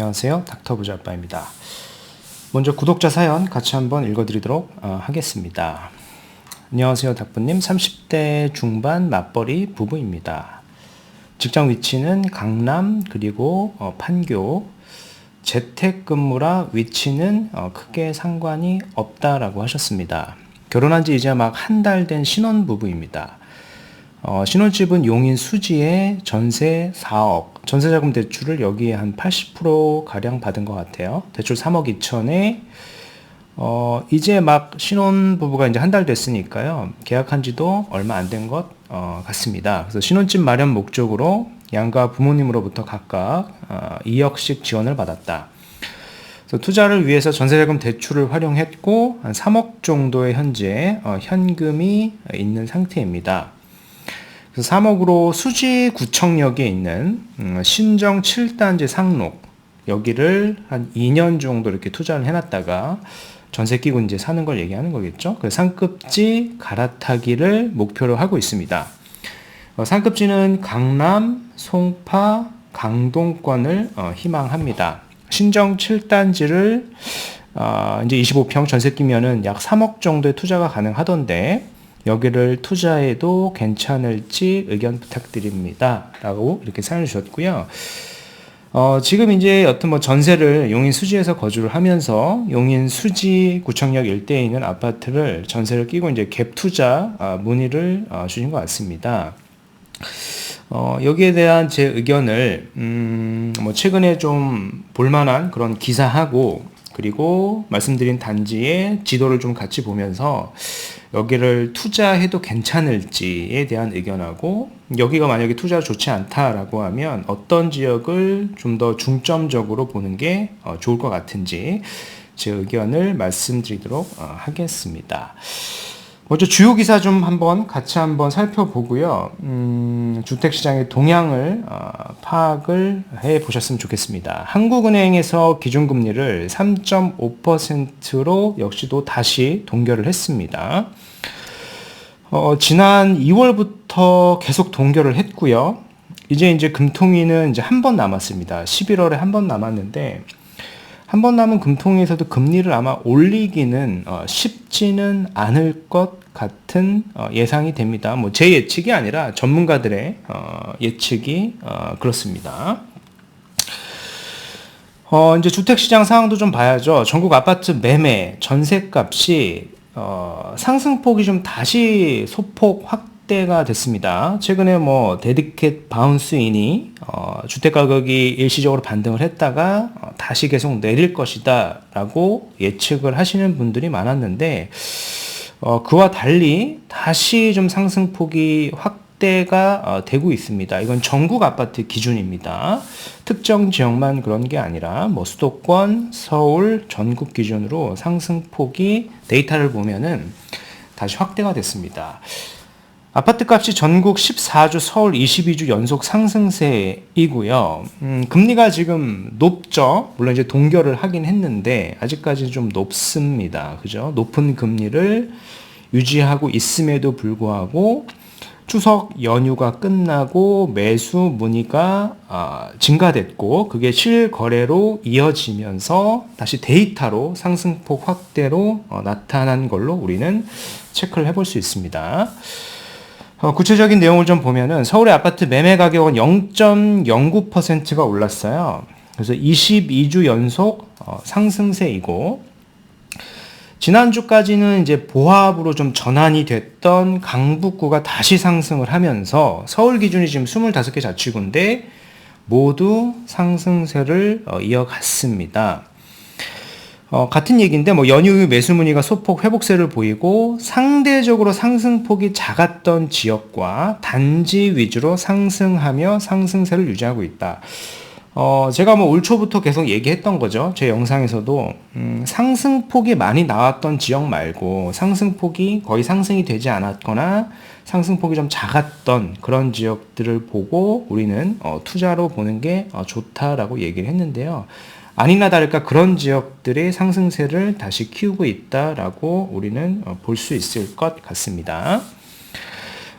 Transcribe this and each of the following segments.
안녕하세요. 닥터 부자빠입니다. 먼저 구독자 사연 같이 한번 읽어드리도록 어, 하겠습니다. 안녕하세요. 닥부님. 30대 중반 맞벌이 부부입니다. 직장 위치는 강남 그리고 어, 판교 재택근무라 위치는 어, 크게 상관이 없다라고 하셨습니다. 결혼한 지 이제 막 한 달 된 신혼부부입니다. 어, 신혼집은 용인 수지에 전세 4억, 전세자금 대출을 여기에 한 80% 가량 받은 것 같아요. 대출 3억 2천에 어, 이제 막 신혼부부가 이제 한 달 됐으니까요. 계약한 지도 얼마 안 된 것 어, 같습니다. 그래서 신혼집 마련 목적으로 양가 부모님으로부터 각각 어, 2억씩 지원을 받았다. 투자를 위해서 전세자금 대출을 활용했고 한 3억 정도의 현재 어, 현금이 있는 상태입니다. 그래서 3억으로 수지구청역에 있는 음, 신정 7단지 상록 여기를 한 2년 정도 이렇게 투자를 해놨다가 전세 끼고 이제 사는 걸 얘기하는 거겠죠. 그 상급지 갈아타기를 목표로 하고 있습니다. 어, 상급지는 강남, 송파, 강동권을 어, 희망합니다. 신정 7단지를 어, 이제 25평 전세 끼면은 약 3억 정도의 투자가 가능하던데 여기를 투자해도 괜찮을지 의견 부탁드립니다. 라고 이렇게 사연을 주셨고요. 어, 지금 이제 여튼 뭐 전세를 용인 수지에서 거주를 하면서 용인 수지 구청역 일대에 있는 아파트를 전세를 끼고 이제 갭 투자 아, 문의를 어, 주신 것 같습니다. 어, 여기에 대한 제 의견을, 음, 뭐 최근에 좀 볼만한 그런 기사하고 그리고 말씀드린 단지의 지도를 좀 같이 보면서 여기를 투자해도 괜찮을지에 대한 의견하고 여기가 만약에 투자 좋지 않다라고 하면 어떤 지역을 좀 더 중점적으로 보는 게 어, 좋을 것 같은지 제 의견을 말씀드리도록 어, 하겠습니다. 먼저 주요 기사 좀 한번 같이 한번 살펴보고요. 음, 주택 시장의 동향을 어, 파악을 해 보셨으면 좋겠습니다. 한국은행에서 기준금리를 3.5%로 역시도 다시 동결을 했습니다. 어, 지난 2월부터 계속 동결을 했고요. 이제 이제 금통위는 이제 한 번 남았습니다. 11월에 한 번 남았는데 한 번 남은 금통위에서도 금리를 아마 올리기는 어, 쉽지는 않을 것 같은 어, 예상이 됩니다. 뭐 제 예측이 아니라 전문가들의 어, 예측이 어, 그렇습니다. 어, 이제 주택시장 상황도 좀 봐야죠. 전국 아파트 매매, 전세값이 어, 상승폭이 좀 다시 소폭 확 대가 됐습니다. 최근에 뭐 데디켓 바운스인이 어, 주택 가격이 일시적으로 반등을 했다가 어, 다시 계속 내릴 것이다라고 예측을 하시는 분들이 많았는데 어, 그와 달리 다시 좀 상승폭이 확대가 어, 되고 있습니다. 이건 전국 아파트 기준입니다. 특정 지역만 그런 게 아니라 뭐 수도권, 서울, 전국 기준으로 상승폭이 데이터를 보면은 다시 확대가 됐습니다. 아파트 값이 전국 14주, 서울 22주 연속 상승세이고요. 음, 금리가 지금 높죠. 물론 이제 동결을 하긴 했는데 아직까지 좀 높습니다. 그죠? 높은 금리를 유지하고 있음에도 불구하고 추석 연휴가 끝나고 매수 문의가 어, 증가됐고 그게 실거래로 이어지면서 다시 데이터로 상승폭 확대로 어, 나타난 걸로 우리는 체크를 해볼 수 있습니다. 어, 구체적인 내용을 좀 보면은 서울의 아파트 매매 가격은 0.09%가 올랐어요. 그래서 22주 연속 어, 상승세이고 지난주까지는 이제 보합으로 좀 전환이 됐던 강북구가 다시 상승을 하면서 서울 기준이 지금 25개 자치구인데 모두 상승세를 어, 이어갔습니다. 어, 같은 얘기인데 뭐 연휴 매수 문의가 소폭 회복세를 보이고 상대적으로 상승폭이 작았던 지역과 단지 위주로 상승하며 상승세를 유지하고 있다. 어, 제가 뭐 올 초부터 계속 얘기했던 거죠. 제 영상에서도 음, 상승폭이 많이 나왔던 지역 말고 상승폭이 거의 상승이 되지 않았거나 상승폭이 좀 작았던 그런 지역들을 보고 우리는 어, 투자로 보는 게 어, 좋다라고 얘기를 했는데요. 아니나 다를까 그런 지역들의 상승세를 다시 키우고 있다라고 우리는 어, 볼수 있을 것 같습니다.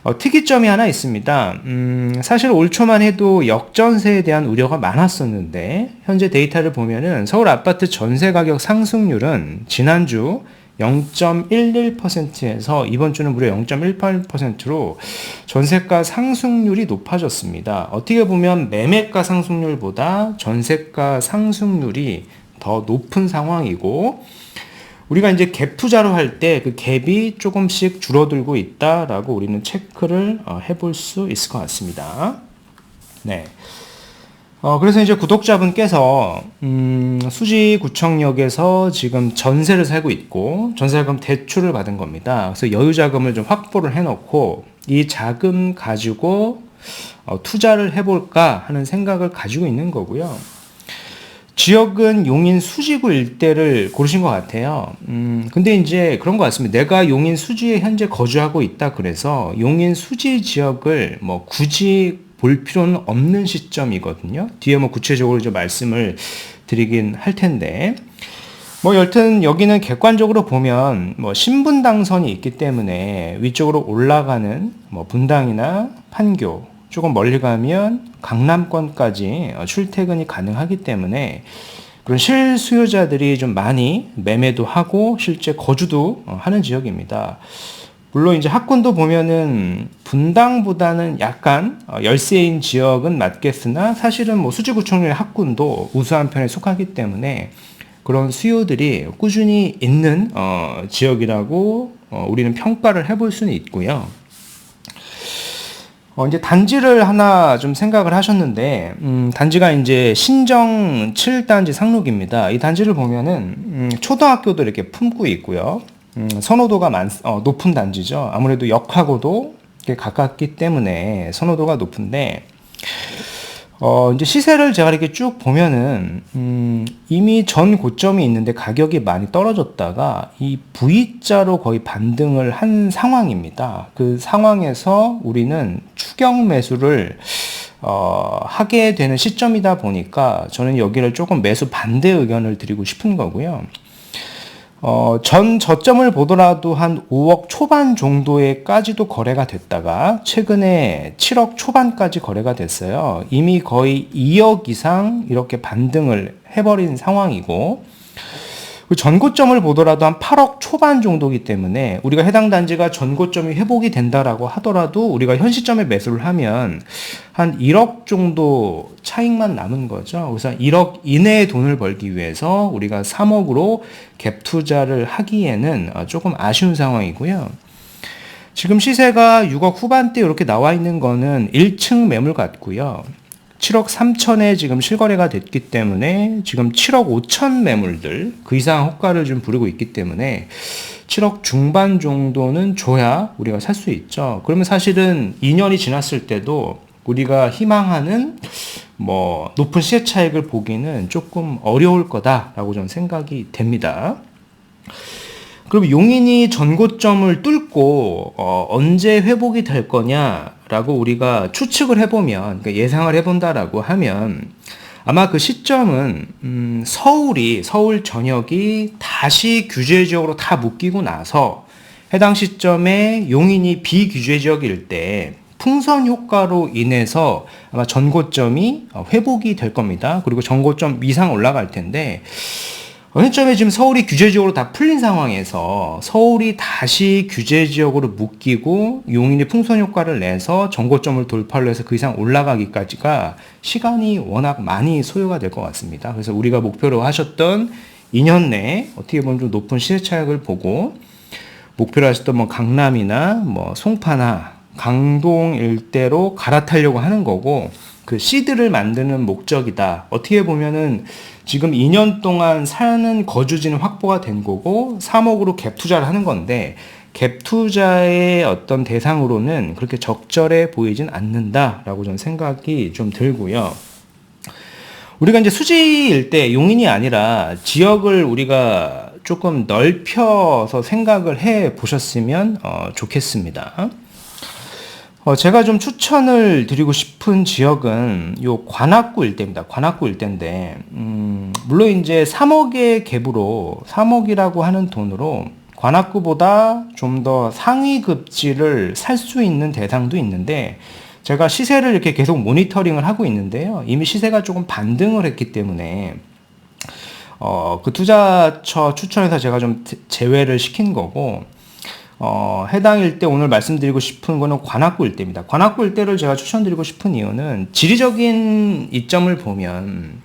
어, 특이점이 하나 있습니다. 음, 사실 올 초만 해도 역전세에 대한 우려가 많았었는데 현재 데이터를 보면은 서울 아파트 전세 가격 상승률은 지난주 0.11%에서 이번 주는 무려 0.18%로 전세가 상승률이 높아졌습니다. 어떻게 보면 매매가 상승률보다 전세가 상승률이 더 높은 상황이고 우리가 이제 갭 투자로 할 때 그 갭이 조금씩 줄어들고 있다라고 우리는 체크를 어, 해볼 수 있을 것 같습니다. 네. 어, 그래서 이제 구독자분께서, 음, 수지구청역에서 지금 전세를 살고 있고, 전세자금 대출을 받은 겁니다. 그래서 여유자금을 좀 확보를 해놓고, 이 자금 가지고, 어, 투자를 해볼까 하는 생각을 가지고 있는 거고요. 지역은 용인 수지구 일대를 고르신 것 같아요. 음, 근데 이제 그런 것 같습니다. 내가 용인 수지에 현재 거주하고 있다 그래서 용인 수지 지역을 뭐 굳이 볼 필요는 없는 시점이거든요. 뒤에 뭐 구체적으로 좀 말씀을 드리긴 할 텐데. 뭐 여튼 여기는 객관적으로 보면 뭐 신분 당선이 있기 때문에 위쪽으로 올라가는 뭐 분당이나 판교 조금 멀리 가면 강남권까지 어, 출퇴근이 가능하기 때문에 그런 실수요자들이 좀 많이 매매도 하고 실제 거주도 어, 하는 지역입니다. 물론 이제 학군도 보면은 분당보다는 약간 어, 열세인 지역은 맞겠으나 사실은 뭐 수지구청의 학군도 우수한 편에 속하기 때문에 그런 수요들이 꾸준히 있는 어, 지역이라고 어, 우리는 평가를 해볼 수는 있고요. 어, 이제 단지를 하나 좀 생각을 하셨는데, 음, 단지가 이제 신정 7단지 상록입니다. 이 단지를 보면은, 음, 초등학교도 이렇게 품고 있고요. 음, 선호도가 많, 어, 높은 단지죠. 아무래도 역하고도 가깝기 때문에 선호도가 높은데, 어, 이제 시세를 제가 이렇게 쭉 보면은, 음, 이미 전 고점이 있는데 가격이 많이 떨어졌다가 이 V자로 거의 반등을 한 상황입니다. 그 상황에서 우리는 추격 매수를 어, 하게 되는 시점이다 보니까 저는 여기를 조금 매수 반대 의견을 드리고 싶은 거고요. 어, 전 저점을 보더라도 한 5억 초반 정도에까지도 거래가 됐다가 최근에 7억 초반까지 거래가 됐어요. 이미 거의 2억 이상 이렇게 반등을 해버린 상황이고 그 전고점을 보더라도 한 8억 초반 정도기 때문에 우리가 해당 단지가 전고점이 회복이 된다라고 하더라도 우리가 현 시점에 매수를 하면 한 1억 정도 차익만 남은 거죠. 그래서 1억 이내의 돈을 벌기 위해서 우리가 3억으로 갭 투자를 하기에는 어, 조금 아쉬운 상황이고요. 지금 시세가 6억 후반대 이렇게 나와 있는 거는 1층 매물 같고요. 7억 3천에 지금 실거래가 됐기 때문에 지금 7억 5천 매물들 그 이상 호가를 좀 부르고 있기 때문에 7억 중반 정도는 줘야 우리가 살 수 있죠. 그러면 사실은 2년이 지났을 때도 우리가 희망하는 뭐 높은 시세 차익을 보기는 조금 어려울 거다라고 저는 생각이 됩니다. 그럼 용인이 전고점을 뚫고 어, 언제 회복이 될 거냐 라고 우리가 추측을 해보면 그러니까 예상을 해본다라고 하면 아마 그 시점은 음, 서울이 서울 전역이 다시 규제 지역으로 다 묶이고 나서 해당 시점에 용인이 비규제 지역일 때 풍선 효과로 인해서 아마 전고점이 어, 회복이 될 겁니다. 그리고 전고점 이상 올라갈 텐데 어느 점에 지금 서울이 규제 지역으로 다 풀린 상황에서 서울이 다시 규제 지역으로 묶이고 용인이 풍선 효과를 내서 정고점을 돌파를 해서 그 이상 올라가기까지가 시간이 워낙 많이 소요가 될 것 같습니다. 그래서 우리가 목표로 하셨던 2년 내에 어떻게 보면 좀 높은 시세 차익을 보고 목표로 하셨던 뭐 강남이나 뭐 송파나 강동 일대로 갈아타려고 하는 거고 그 시드를 만드는 목적이다. 어떻게 보면은 지금 2년 동안 사는 거주지는 확보가 된 거고 3억으로 갭 투자를 하는 건데 갭 투자의 어떤 대상으로는 그렇게 적절해 보이진 않는다라고 저는 생각이 좀 들고요. 우리가 이제 수지일 때 용인이 아니라 지역을 우리가 조금 넓혀서 생각을 해 보셨으면 어, 좋겠습니다. 어, 제가 좀 추천을 드리고 싶은 지역은 요 관악구 일대입니다. 관악구 일대인데, 음, 물론 이제 3억의 갭으로, 3억이라고 하는 돈으로 관악구보다 좀 더 상위 급지를 살 수 있는 대상도 있는데 제가 시세를 이렇게 계속 모니터링을 하고 있는데요. 이미 시세가 조금 반등을 했기 때문에 어, 그 투자처 추천에서 제가 좀 제외를 시킨 거고 어, 해당 일대 오늘 말씀드리고 싶은 거는 관악구 일대입니다. 관악구 일대를 제가 추천드리고 싶은 이유는 지리적인 이점을 보면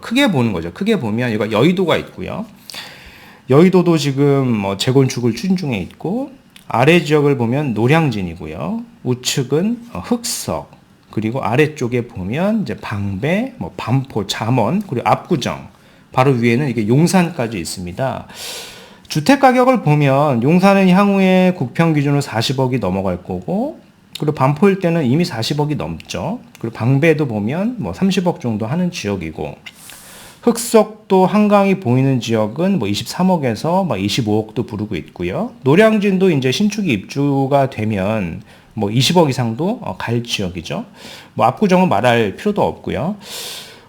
크게 보는 거죠. 크게 보면 이거 여의도가 있고요. 여의도도 지금 뭐 재건축을 추진 중에 있고 아래 지역을 보면 노량진이고요. 우측은 어, 흑석 그리고 아래쪽에 보면 이제 방배, 뭐 반포, 잠원 그리고 압구정 바로 위에는 이게 용산까지 있습니다. 주택 가격을 보면 용산은 향후에 국평 기준으로 40억이 넘어갈 거고 그리고 반포일 때는 이미 40억이 넘죠. 그리고 방배도 보면 뭐 30억 정도 하는 지역이고 흑석도 한강이 보이는 지역은 뭐 23억에서 뭐 25억도 부르고 있고요. 노량진도 이제 신축이 입주가 되면 뭐 20억 이상도 어, 갈 지역이죠. 뭐 압구정은 말할 필요도 없고요.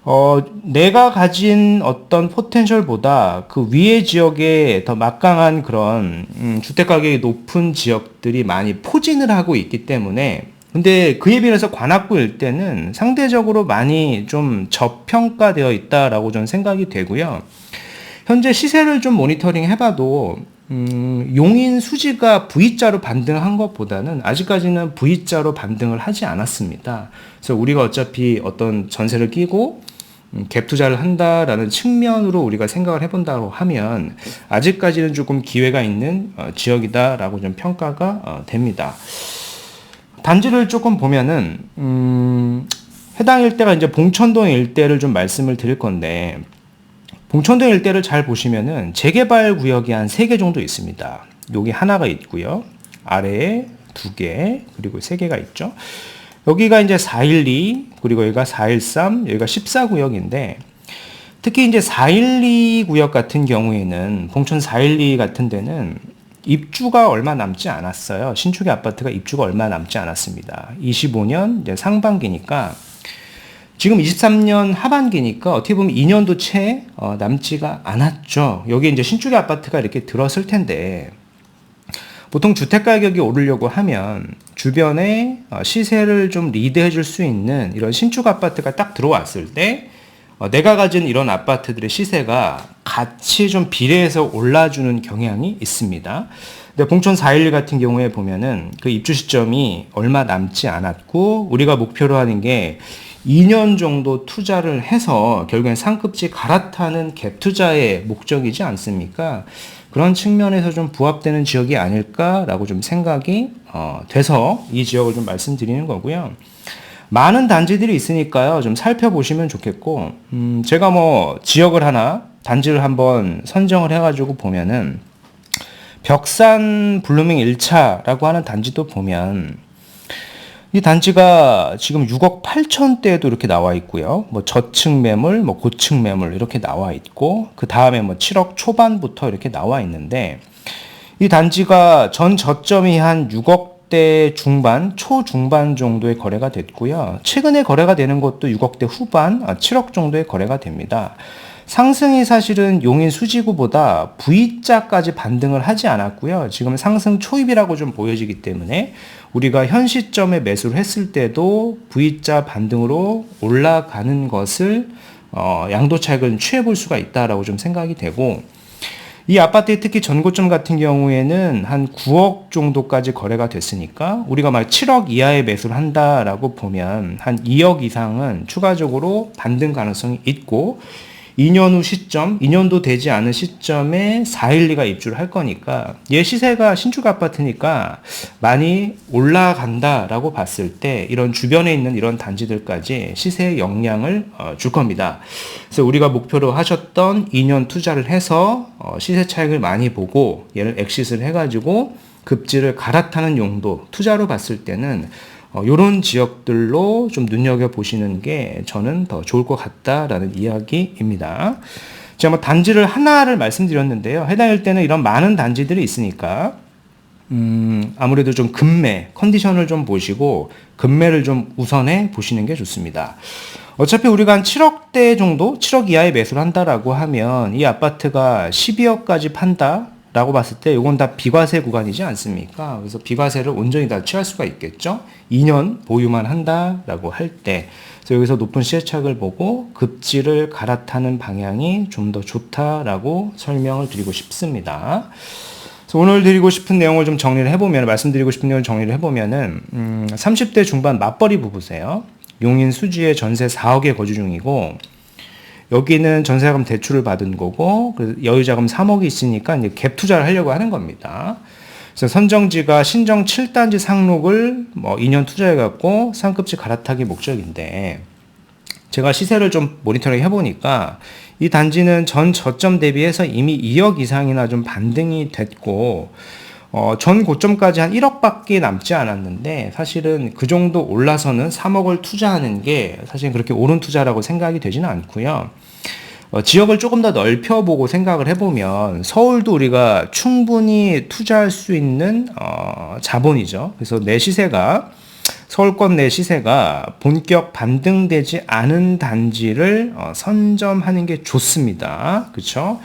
어, 내가 가진 어떤 포텐셜보다 그 위의 지역에 더 막강한 그런 음, 주택 가격이 높은 지역들이 많이 포진을 하고 있기 때문에 근데 그에 비해서 관악구 일대는 상대적으로 많이 좀 저평가되어 있다라고 저는 생각이 되고요. 현재 시세를 좀 모니터링 해봐도 음, 용인 수지가 V자로 반등한 것보다는 아직까지는 V자로 반등을 하지 않았습니다. 그래서 우리가 어차피 어떤 전세를 끼고 음, 갭 투자를 한다라는 측면으로 우리가 생각을 해본다고 하면 아직까지는 조금 기회가 있는 어, 지역이다라고 좀 평가가 어, 됩니다. 단지를 조금 보면은 음, 해당 일대가 이제 봉천동 일대를 좀 말씀을 드릴 건데 봉천동 일대를 잘 보시면은 재개발 구역이 한 세 개 정도 있습니다. 여기 하나가 있고요. 아래에 두 개, 그리고 세 개가 있죠. 여기가 이제 412, 그리고 여기가 413, 여기가 14구역인데, 특히 이제 412 구역 같은 경우에는, 봉천 412 같은 데는 입주가 얼마 남지 않았어요. 신축의 아파트가 입주가 얼마 남지 않았습니다. 25년 이제 상반기니까, 지금 23년 하반기니까 어떻게 보면 2년도 채 어, 남지가 않았죠. 여기 이제 신축의 아파트가 이렇게 들었을 텐데, 보통 주택 가격이 오르려고 하면 주변에 어, 시세를 좀 리드해 줄 수 있는 이런 신축 아파트가 딱 들어왔을 때 어, 내가 가진 이런 아파트들의 시세가 같이 좀 비례해서 올라주는 경향이 있습니다. 근데 봉천 411 같은 경우에 보면은 그 입주 시점이 얼마 남지 않았고 우리가 목표로 하는 게 2년 정도 투자를 해서 결국엔 상급지 갈아타는 갭 투자의 목적이지 않습니까? 그런 측면에서 좀 부합되는 지역이 아닐까라고 좀 생각이 어, 돼서 이 지역을 좀 말씀드리는 거고요. 많은 단지들이 있으니까요. 좀 살펴보시면 좋겠고, 음, 제가 뭐 지역을 하나, 단지를 한번 선정을 해가지고 보면은, 벽산 블루밍 1차라고 하는 단지도 보면, 이 단지가 지금 6억 8천대에도 이렇게 나와 있고요. 뭐 저층 매물, 뭐 고층 매물 이렇게 나와 있고 그 다음에 뭐 7억 초반부터 이렇게 나와 있는데 이 단지가 전 저점이 한 6억대 중반, 초중반 정도의 거래가 됐고요. 최근에 거래가 되는 것도 6억대 후반, 7억 아, 정도의 거래가 됩니다. 상승이 사실은 용인 수지구보다 V자까지 반등을 하지 않았고요. 지금 상승 초입이라고 좀 보여지기 때문에 우리가 현 시점에 매수를 했을 때도 V자 반등으로 올라가는 것을 어, 양도 차익을 취해 볼 수가 있다라고 좀 생각이 되고 이 아파트의 특히 전고점 같은 경우에는 한 9억 정도까지 거래가 됐으니까 우리가 막 7억 이하의 매수를 한다라고 보면 한 2억 이상은 추가적으로 반등 가능성이 있고 2년 후 시점, 2년도 되지 않은 시점에 412가 입주를 할 거니까 얘 시세가 신축 아파트니까 많이 올라간다라고 봤을 때 이런 주변에 있는 이런 단지들까지 시세에 영향을 어, 줄 겁니다. 그래서 우리가 목표로 하셨던 2년 투자를 해서 어, 시세 차익을 많이 보고 얘를 엑시스를 해가지고 급지를 갈아타는 용도 투자로 봤을 때는 어, 이런 지역들로 좀 눈여겨 보시는 게 저는 더 좋을 것 같다라는 이야기입니다. 제가 뭐 단지를 하나를 말씀드렸는데요. 해당일 때는 이런 많은 단지들이 있으니까 음, 아무래도 좀 금매 컨디션을 좀 보시고 금매를 좀 우선해 보시는 게 좋습니다. 어차피 우리가 한 7억대 정도, 7억 이하의 매수를 한다라고 하면 이 아파트가 12억까지 판다 라고 봤을 때 이건 다 비과세 구간이지 않습니까? 그래서 비과세를 온전히 다 취할 수가 있겠죠? 2년 보유만 한다라고 할 때. 그래서 여기서 높은 시세착을 보고 급지를 갈아타는 방향이 좀 더 좋다라고 설명을 드리고 싶습니다. 오늘 드리고 싶은 내용을 좀 정리를 해보면, 말씀드리고 싶은 내용을 정리를 해보면은, 음, 30대 중반 맞벌이 부부세요. 용인 수지에 전세 4억에 거주 중이고, 여기는 전세자금 대출을 받은 거고 여유자금 3억이 있으니까 이제 갭 투자를 하려고 하는 겁니다. 그래서 선정지가 신정 7단지 상록을 뭐 2년 투자해 갖고 상급지 갈아타기 목적인데 제가 시세를 좀 모니터링 해보니까 이 단지는 전 저점 대비해서 이미 2억 이상이나 좀 반등이 됐고 어, 전 고점까지 한 1억밖에 남지 않았는데 사실은 그 정도 올라서는 3억을 투자하는 게 사실 그렇게 옳은 투자라고 생각이 되지는 않고요. 어, 지역을 조금 더 넓혀보고 생각을 해보면 서울도 우리가 충분히 투자할 수 있는 어, 자본이죠. 그래서 내 시세가 서울권 내 시세가 본격 반등되지 않은 단지를 어, 선점하는 게 좋습니다. 그렇죠?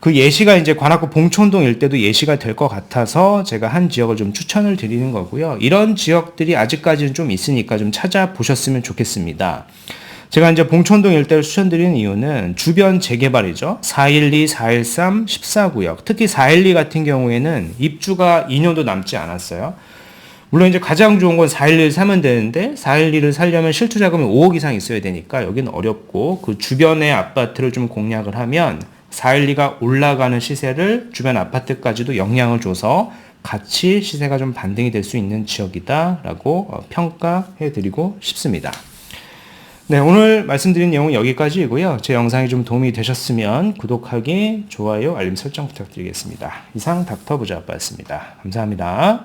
그 예시가 이제 관악구 봉천동 일대도 예시가 될 것 같아서 제가 한 지역을 좀 추천을 드리는 거고요. 이런 지역들이 아직까지는 좀 있으니까 좀 찾아보셨으면 좋겠습니다. 제가 이제 봉천동 일대를 추천드리는 이유는 주변 재개발이죠. 412, 413, 14구역. 특히 412 같은 경우에는 입주가 2년도 남지 않았어요. 물론 이제 가장 좋은 건 411 사면 되는데 412를 살려면 실투 자금이 5억 이상 있어야 되니까 여기는 어렵고 그 주변의 아파트를 좀 공략을 하면 412가 올라가는 시세를 주변 아파트까지도 영향을 줘서 같이 시세가 좀 반등이 될 수 있는 지역이다라고 어, 평가해 드리고 싶습니다. 네, 오늘 말씀드린 내용은 여기까지이고요. 제 영상이 좀 도움이 되셨으면 구독하기, 좋아요, 알림 설정 부탁드리겠습니다. 이상 닥터 부자 아빠였습니다. 감사합니다.